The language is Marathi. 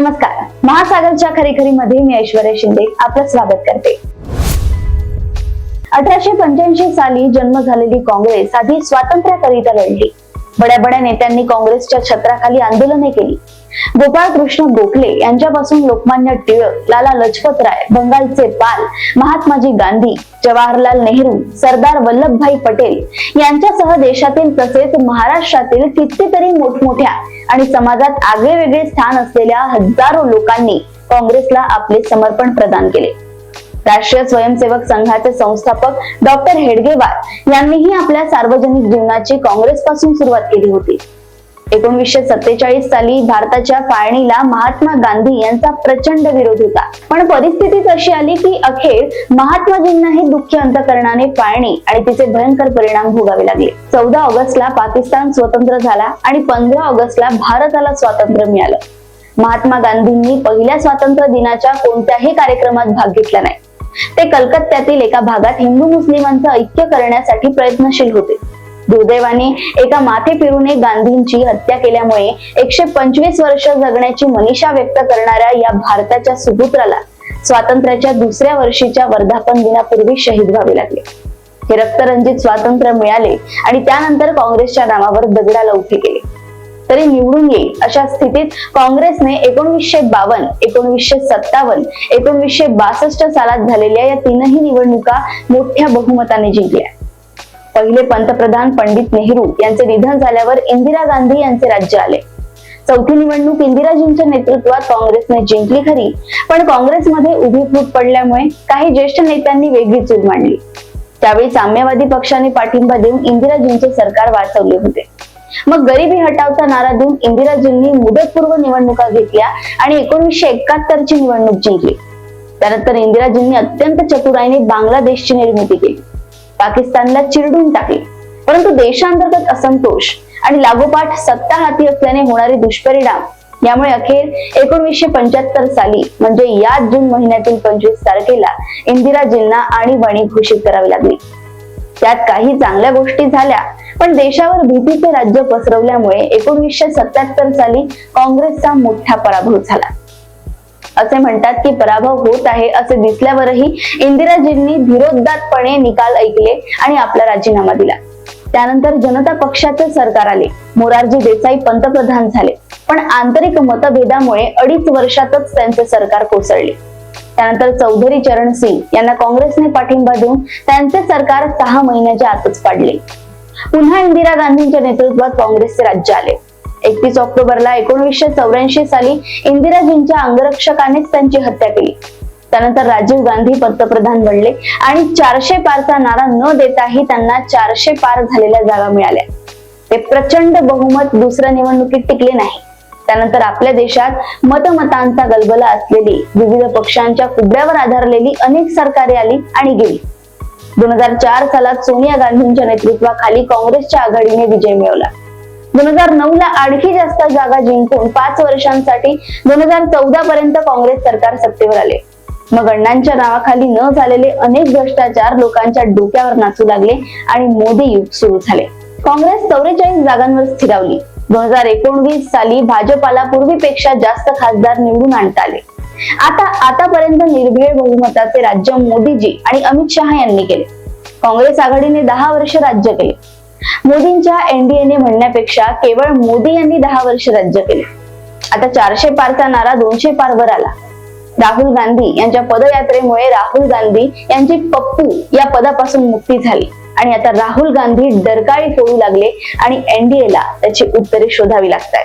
नमस्कार. महासागरच्या खरीखरीमध्ये मी ऐश्वर्या शिंदे आपलं स्वागत करते. अठराशे पंच्याऐंशी साली जन्म झालेली काँग्रेस आधी स्वातंत्र्याकरिता लढली. बड्या बड्या नेत्यांनी काँग्रेसच्या छत्राखाली आंदोलने केली. गोपाळ कृष्ण गोखले यांच्यापासून लोकमान्य टिळक लाला लजपत राय बंगालचे पाल महात्माजी गांधी जवाहरलाल नेहरू सरदार वल्लभभाई पटेल यांच्यासह देशातील तसेच महाराष्ट्रातील कितीतरी मोठमोठ्या आणि समाजात आगळे वेगळे स्थान असलेल्या हजारो लोकांनी काँग्रेसला आपले समर्पण प्रदान केले. राष्ट्रीय स्वयंसेवक संघाचे संस्थापक डॉक्टर हेडगेवार यांनीही आपल्या सार्वजनिक जीवनाची काँग्रेस पासून सुरुवात केली होती. एकोणीसशे सत्तेचाळीस साली भारताच्या फाळणीला महात्मा गांधी यांचा प्रचंड विरोध होता. पण परिस्थितीच अशी आली की अखेर महात्माजींनाही दुःखी अंतकरणाने फाळणी आणि तिचे भयंकर परिणाम भोगावे लागले. चौदा ऑगस्टला पाकिस्तान स्वतंत्र झाला आणि पंधरा ऑगस्टला भारताला स्वातंत्र्य मिळालं. महात्मा गांधींनी पहिल्या स्वातंत्र्य दिनाच्या कोणत्याही कार्यक्रमात भाग घेतला नाही. ते कलकत्त्यातील एका भागात हिंदू मुस्लिमांचं ऐक्य करण्यासाठी प्रयत्नशील होते. दुर्दैवाने एका माथे फिरूने गांधींची हत्या केल्यामुळे एकशे पंचवीस वर्ष जगण्याची मनीषा व्यक्त करणाऱ्या या भारताच्या सुपुत्राला स्वातंत्र्याच्या दुसऱ्या वर्षीच्या वर्धापन दिनापूर्वी शहीद व्हावे लागले. हे रक्तरंजित स्वातंत्र्य मिळाले आणि त्यानंतर काँग्रेसच्या नावावर दगडाला उठे केले तरी निवडून येईल. अशा स्थितीत काँग्रेसने एकोणवीसशे बावन्न एकोणवीसशे सत्तावन्न एकोणवीसशे बासष्ट सालात झालेल्या या तीनही निवडणुका मोठ्या बहुमताने जिंकल्या. पहिले पंतप्रधान पंडित नेहरू यांचे निधन झाल्यावर इंदिरा गांधी यांचे राज्य आले. चौथी निवडणूक इंदिराजींच्या नेतृत्वात काँग्रेसने जिंकली खरी पण काँग्रेसमध्ये उभी फूट पडल्यामुळे काही ज्येष्ठ नेत्यांनी वेगळी चूक मांडली. त्यावेळी साम्यवादी पक्षाने पाठिंबा देऊन इंदिराजींचे सरकार वाचवले होते. मग गरिबी हटावचा नारा देऊन इंदिराजींनी मुदतपूर्व निवडणुका घेतल्या आणि एकोणीसशे एकाहत्तरची ची निवडणूक जिंकली. त्यानंतर इंदिराजींनी अत्यंत चतुराईने बांगलादेशची निर्मिती केली. पाकिस्तानला चिरडून टाकले. परंतु देशांतर्गत असंतोष आणि लागोपाठ सत्ता हाती असल्याने होणारे दुष्परिणाम यामुळे अखेर एकोणीसशे पंच्याहत्तर साली म्हणजे याच जून महिन्यातील पंचवीस तारखेला इंदिराजींना आणीबाणी घोषित करावी लागली. त्यात काही चांगल्या गोष्टी झाल्या पण देशावर भीतीचे राज्य पसरवल्यामुळे एकोणीसशे सत्याहत्तर साली काँग्रेसचा मोठा पराभव झाला. असे म्हणतात की पराभव होत आहे असे दिसल्यावरही इंदिराजींनी धीरोदातपणे निकाल ऐकले आणि आपला राजीनामा दिला. त्यानंतर जनता पक्षाचे सरकार आले. मोरारजी देसाई पंतप्रधान झाले. पण आंतरिक मतभेदामुळे अडीच वर्षातच त्यांचे सरकार कोसळले. त्यानंतर चौधरी चरण सिंग यांना काँग्रेसने पाठिंबा देऊन त्यांचे सरकार सहा महिन्याच्या आतच पाडले. पुन्हा इंदिरा गांधींच्या नेतृत्वात काँग्रेसचे राज्य आले. एकतीस ऑक्टोबरला एकोणीसशे चौऱ्याऐंशी साली इंदिराजींच्या अंगरक्षकानेच त्यांची हत्या केली. त्यानंतर राजीव गांधी पंतप्रधान बनले आणि चारशे पारचा नारा न देताही त्यांना चारशे पार झालेल्या जागा मिळाल्या. ते प्रचंड बहुमत दुसऱ्या निवडणुकीत टिकले नाही. त्यानंतर आपल्या देशात मतमतांचा गलबला असलेली विविध पक्षांच्या फुगड्यावर आधारलेली अनेक सरकारे आली आणि गेली. दोन हजार चार सालात सोनिया गांधींच्या नेतृत्वाखाली काँग्रेसच्या आघाडीने विजय मिळवला. दोन हजार नऊ ला आणखी जास्त जागा जिंकून पाच वर्षांसाठी दोन हजार चौदा पर्यंत काँग्रेस सरकार सत्तेवर आले. मग अण्णांच्या नावाखाली न झालेले अनेक भ्रष्टाचार लोकांच्या डोक्यावर नाचू लागले आणि मोदी युग सुरू झाले. काँग्रेस चौवेचाळीस जागांवर स्थिरावली. दोन हजार एकोणवीस साली भाजपाला पूर्वीपेक्षा जास्त खासदार निवडून आणता आले. आता आतापर्यंत निर्भीड बहुमताचे राज्य मोदीजी आणि अमित शहा यांनी केले. काँग्रेस आघाडीने दहा वर्ष राज्य केले. मोदींच्या एनडीएने म्हणण्यापेक्षा केवळ मोदी यांनी दहा वर्ष राज्य केले. आता चारशे पारचा नारा दोनशे पारवर आला. राहुल गांधी यांच्या पदयात्रेमुळे राहुल गांधी यांची पप्पू या पदापासून मुक्ती झाली. आणि आता राहुल गांधी डरकाळी फोडू लागले आणि एनडीएला त्याची उत्तरे शोधावी लागतात